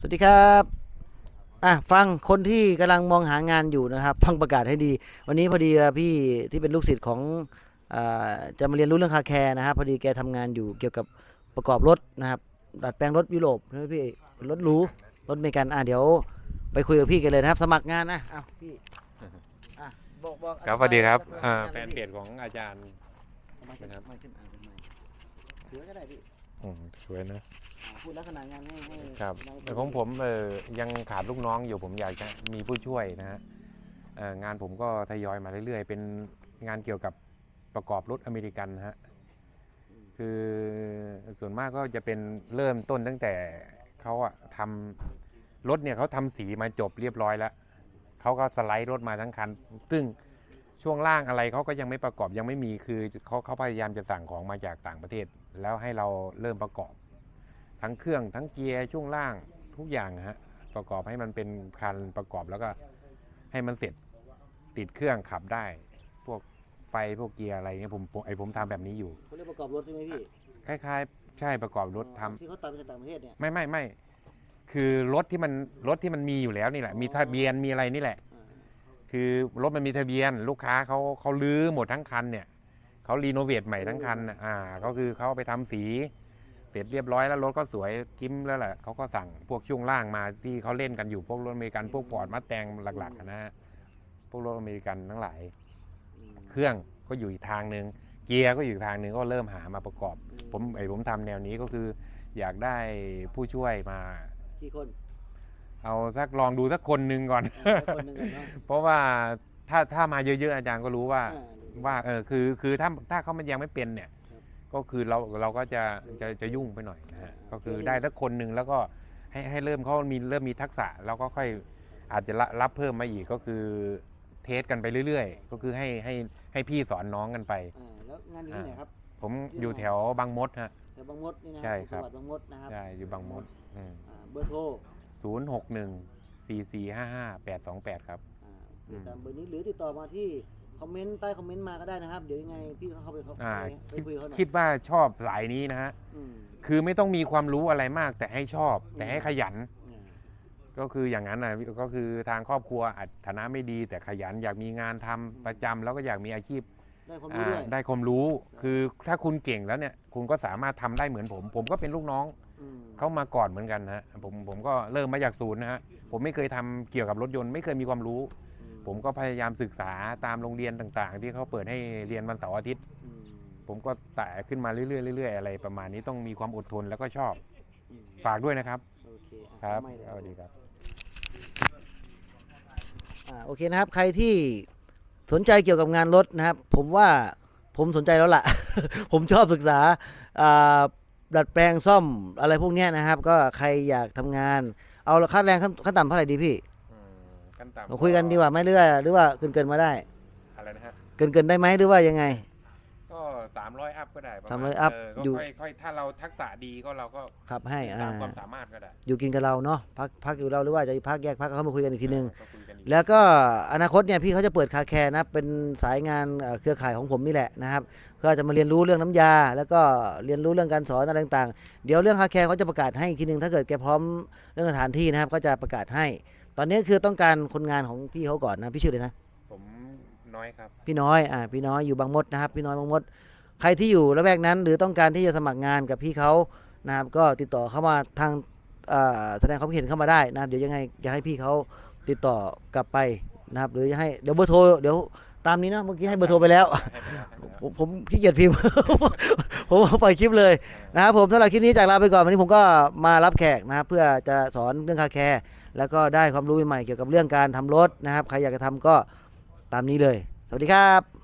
สวัสดีครับอะฟังคนที่กำลังมองหางานอยู่นะครับ ฟังประกาศให้ดี วันนี้พอดีว่าพี่ที่เป็นลูกศิษย์ของอาจะมาเรียนรู้เรื่องคาแคร์นะครับ พอดีแกทำงานอยู่เกี่ยวกับประกอบรถนะครับ ดัดแปลงรถยุโรปนะพี่รถหรูรถอเมริกันอะเดี๋ยว ไปคุยกับพี่กันเลยนะครับ สมัครงานนะอ้าวพี่อะบอกบอกครับสวัสดีครับอธิอ่าบายแฟนเพจของอาจารย์ไม่ขึ้นนะครับไม่ขึ้นอ่าเป็นไมค์ถือไว้ก็ได้พี่ อืมสวยนะอ่าพูดลักษณะงานให้ให้ครับให้แต่ของผมเออยังขาดลูกน้องอยู่ผมอยากจะมีผู้ช่วยนะฮะเอ่องานผมก็ทยอยมาเรื่อยๆ เป็นงานเกี่ยวกับประกอบรถอเมริกันนะฮะคือส่วนมากก็จะเป็นเริ่มต้นตั้งแต่เขาอะทำรถเนี่ยเขาทำสีมาจบเรียบร้อยแล้วเขาก็สไลด์รถมาทั้งคันซึ่ง ช่วงล่างอะไรเขาก็ยังไม่ประกอบยังไม่มีคือเขาเขาพยายามจะสั่งของมาจากต่างประเทศ แล้วให้เราเริ่มประกอบ ทั้งเครื่องทั้งเกียร์ช่วงล่างทุกอย่างนะฮะประกอบให้มันเป็นคันประกอบแล้วก็ให้มันเสร็จติดเครื่องขับได้ พวกไฟพวกเกียร์อะไรเงี้ยผมผมไอผมทำแบบนี้อยู่เขาเรียกประกอบรถใช่ไหมพี่คล้ายๆ ใช่ประกอบรถทำที่เขาตามไปจากต่างประเทศเนี่ยไม่ไม่ไม่คือรถที่มันรถที่มันมีอยู่แล้วนี่แหละ มีทะเบียนมีอะไรนี่แหละอ่า คือรถมันมีทะเบียน ลูกค้าเขาเขาลื้อหมดทั้งคันเนี่ยเขารีโนเวทใหม่ทั้งคันน่ะอ่าก็คือเขาเอาไปทำสีเสร็จเรียบร้อยแล้วรถก็สวยจิ้มแล้วแหละเขาก็สั่งพวกช่วงล่างมาที่เขาเล่นกันอยู่พวกรถอเมริกันพวกฟอร์ดมาแตงหลักๆอะนะฮะพวกรถอเมริกันทั้งหลายอืมเครื่องก็อยู่อีกทางหนึ่งเกียร์ก็อยู่อีกทางหนึ่งก็เริ่มหามาประกอบ ผมไอผมทำแนวนี้ก็คือ อยากได้ผู้ช่วยมากี่คน เอาสักลองดูสักคนหนึ่งก่อนอ่าคนหนึ่งก่อนเนาะเพราะว่าถ้าถ้ามาเยอะๆอาจารย์ก็รู้ว่า อ่าดู ว่าเออคือคือถ้าถ้าเขามันยังไม่เป็นเนี่ย ครับก็คือเราเราก็จะจะจะยุ่งไปหน่อยนะฮะอ่าก็คือเพื่อได้สักคนหนึ่งแล้วก็ให้ให้เริ่มเขามีเริ่มมีทักษะแล้วก็ค่อยอาจจะรับรับเพิ่มมาอีกก็คือเทสกันไปเรื่อย ๆ ก็คือให้ให้ให้พี่สอนน้องกันไป อ่าแล้วงานอยู่ที่ไหนครับผมอยู่แถวบางมดฮะ แถวบางมดนี่นะใช่ครับ จังหวัดบางมดนะครับใช่อยู่บางมดอ่าเบอร์โทร ศูนย์หกหนึ่งสี่สี่ห้าห้าแปดสองแปดครับ อ่าติดตามเบอร์นี้หรือติดต่อมาที่คอมเมนต์ใต้คอมเมนต์มาก็ได้นะครับ เดี๋ยวยังไงพี่เขาเข้าไปเขาอ่าไปคิดคุยกับเขาหน่อยคิดว่าชอบสายนี้นะฮะ อืม คือไม่ต้องมีความรู้อะไรมากแต่ให้ชอบ แต่ให้ขยันอ่าก็คืออย่างนั้นนะก็คือทางครอบครัวอาจฐานะไม่ดีแต่ขยันอยากมีงานทำประจำแล้วก็อยากมีอาชีพได้ความรู้อ่าด้วย ได้ความรู้ คือถ้าคุณเก่งแล้วเนี่ยคุณก็สามารถทำได้เหมือนผม ผมก็เป็นลูกน้องอืม เข้ามาก่อนเหมือนกันนะฮะผมผมก็เริ่มมาจากศูนย์นะฮะผมไม่เคยทำเกี่ยวกับรถยนต์ไม่เคยมีความรู้อืผมก็พยายามศึกษาตามโรงเรียนต่างๆ ที่เขาเปิดให้เรียนวันเสาร์อาทิตย์อืมผมก็แตะขึ้นมาเรื่อยๆเรื่อยๆอะไรประมาณนี้ต้องมีความอดทนแล้วก็ชอบอืมฝากด้วยนะครับโอเคอะครับไม่เลยสวัสดีครับอ่าโอเคนะครับ ใครที่สนใจเกี่ยวกับงานรถนะครับ ผมว่าผมสนใจแล้วล่ะ ผมชอบศึกษาอ่า ดัดแปลงซ่อมอะไรพวกเนี้ยนะครับ ก็ใครอยากทำงาน เอาค่าแรงขั้นขั้นต่ำเท่าไหร่ดีพี่ขั้นต่ำเราคุยกันดีกว่าไหมหรือว่าหรือว่าเกินเกินๆมาได้ อะไรนะฮะ เกินเกินๆได้ไหมหรือว่ายังไงก็ สามร้อยอัพก็ได้ประณ300อัพเก็อยู่ ค่อยๆถ้าเราทักษะดีก็เราก็ขับให้อ่าตามความสามารถก็ได้อยู่กินกับเราเนาะพักพักอยู่เราหรือว่าจะพักแยกพักก็เข้ามาคุยกันอีกทีนึงก็คุยกันอีกแล้วก็อนาคตเนี่ยพี่เขาจะเปิดคาแคร์นะเป็นสายงานเอ่อเครือข่ายของผมนี่แหละนะครับก็จะมาเรียนรู้เรื่องน้ำยา แล้วก็เรียนรู้เรื่องการสอนอะไรต่างๆ เดี๋ยวเรื่องคาแคร์เขาจะประกาศให้อีกทีนึงถ้าเกิดแกพร้อมเรื่องสถานที่นะครับก็จะประกาศให้ ตอนนี้คือต้องการคนงานของพี่เขาก่อนนะพี่ชื่อเลยนะ ผมน้อยครับ พี่น้อย อ่า พี่น้อยอยู่บางมดนะครับ พี่น้อยบางมด ใครที่อยู่ละแวกนั้น หรือต้องการที่จะสมัครงานกับพี่เขานะครับก็ติดต่อเข้ามาทางแสดงความเห็นเข้ามาได้นะครับเดี๋ยวยังไงจะให้พี่เขาติดต่อกลับไปนะครับ หรือให้เดี๋ยวเบอร์โทรเดี๋ยวตามนี้นะเมื่อกี้ให้เบอร์โทรไปแล้ว ผมผมขี้เกียจพิมพ์ ผมปล่อยคลิปเลยนะครับผมสำหรับคลิปนี้จากลาไปก่อนวันนี้ผมก็มารับแขกนะครับเพื่อจะสอนเรื่องคาแคร์แล้วก็ได้ความรู้ใหม่เกี่ยวกับเรื่องการทำรถนะครับ ใครอยากจะทำก็ตามนี้เลย สวัสดีครับ